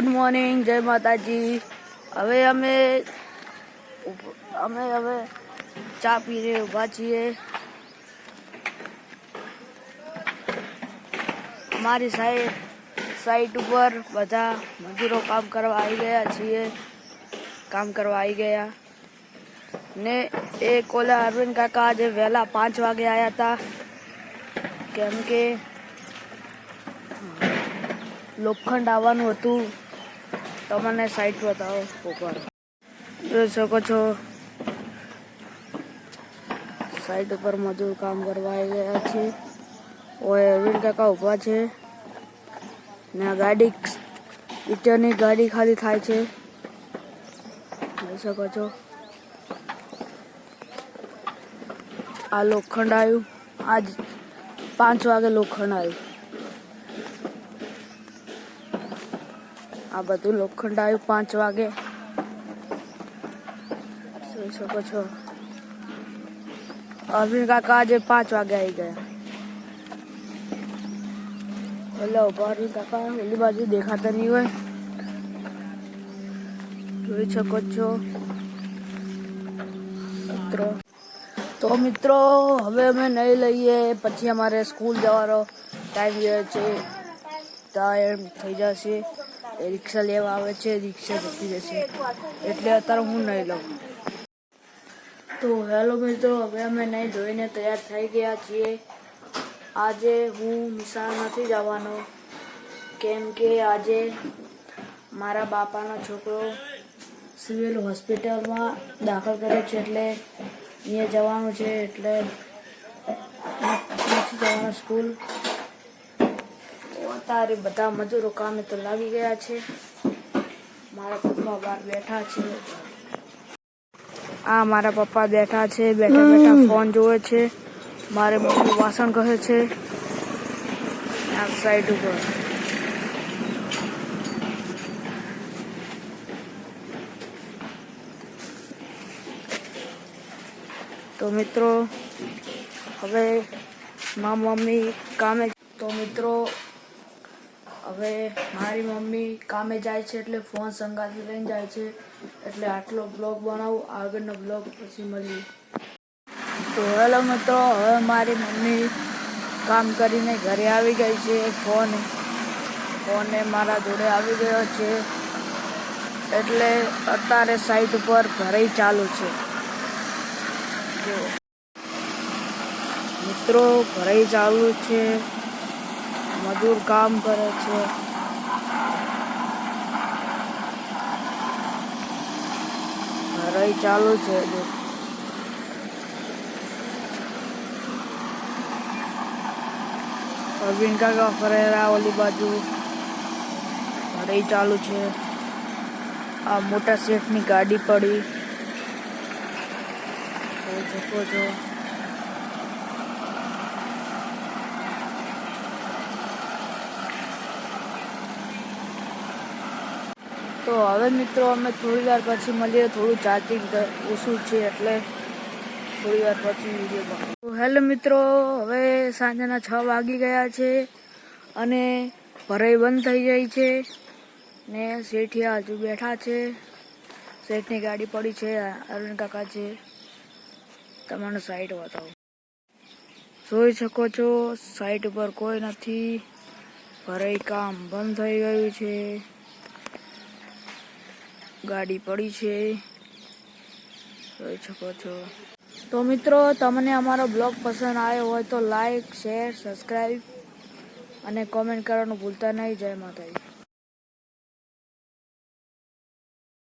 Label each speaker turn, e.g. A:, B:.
A: Good morning જય માતાજી હવે અમે અમે હવે ચા પીને ઊભા છીએ. અમારી સાઈડ સાઈટ ઉપર બધા મજૂરો કામ કરવા આવી ગયા છીએ. કામ કરવા આવી ગયા. ને એ કોલા અરવિંદ કાકા આજે વહેલા પાંચ વાગે આવ્યા હતા કેમ કે, લોખંડ આવવાનું હતું. તમને સાઈટ બતાવો ઉપર. જોઈ શકો છો. સાઈટ ઉપર મજૂર કામ કરવા આવી ગયા છે. ઓય અરવિંદ કાકા ઊભા છે. ને ગાડી ઇટરની ગાડી ખાલી થાય છે. જોઈ શકો છો. આ લોખંડ આવ્યું. આજ પાંચ વાગે લોખંડ આવ્યું. આ બધું લોખંડ આવ્યું પાંચ વાગે. જોઈ શકો છો. અરવિંદ કાકા આજે પાંચ વાગે આવી ગયા. ઓલા ઊભા અરવિંદ કાકા ઓલી બાજુ દેખાતા નહીં હોય. જોઈ શકો છો. મિત્રો. તો મિત્રો, હવે અમે નહીં લઈએ, પછી અમારે સ્કૂલ જવાનો ટાઈમ રહ્યો છે, ટાઈમ થઈ જશે. એ રિક્ષા લેવા આવે છે, રિક્ષા જતી જશે એટલે અત્યારે હું નહીં લઉં. તો હેલો મિત્રો, હવે અમે નહીં ધોઈને તૈયાર થઈ ગયા છીએ. આજે હું નિશાળ નથી જવાનો કેમ કે આજે મારા બાપાનો છોકરો સિવિલ હોસ્પિટલમાં દાખલ કર્યો છે, એટલે અહીંયા જવાનું છે, એટલે નથી જવાનું સ્કૂલ. તારે બધા મજૂરો કામે તો લાગી ગયા છે. મારા પપ્પા બહાર બેઠા છે. આ મારા પપ્પા બેઠા છે બેઠા બેઠા ફોન જોવે છે. મારે મમ્મી વાસણ કહે છે. આ સાઈડ ઉપર. તો મિત્રો હવે મા મમ્મી કામે તો મિત્રો હવે મારી મમ્મી કામે જાય છે એટલે ફોન સંગાથી લઈને જાય છે. એટલે આટલો બ્લોગ બનાવું, આગળનો બ્લોગ પછી મળીએ. તો હેલો મિત્રો, હવે મારી મમ્મી કામ કરીને ઘરે આવી ગઈ છે ફોન. ફોન મારા જોડે આવી ગયો છે. એટલે અત્યારે સાઈટ ઉપર ભરાઈ ચાલુ છે. મિત્રો ભરાઈ ચાલુ છે. મજૂર કામ કરે છે. ભરાઈ ચાલુ છે જો અરવિંદ કાકા ફરેરા ઓલી બાજુ. ભરાઈ ચાલુ છે. આ મોટા શેઠની ગાડી પડી. શકો છો. તો હવે મિત્રો અમે થોડી વાર પછી મળીએ. થોડું ચાર્જિંગ ઓછું છે એટલે થોડી વાર પછી વીડિયો તો હેલો મિત્રો, હવે સાંજના છ વાગી ગયા છે અને ભરાઈ બંધ થઈ ગઈ છે ને શેઠિયા હજુ બેઠા છે. શેઠની ગાડી પડી છે અરવિંદ કાકા છે. તમારો સાઈડ બતાવો. જોઈ શકો છો સાઈડ ઉપર કોઈ નથી. ભરાઈ કામ બંધ થઈ ગયું છે. ગાડી પડી છે. જોઈ શકો છો. તો મિત્રો, તમને અમારો બ્લોગ પસંદ આવ્યો હોય તો લાઈક, શેર, સબસ્ક્રાઈબ અને કોમેન્ટ કરવાનું ભૂલતા નહીં. જય માતાજી.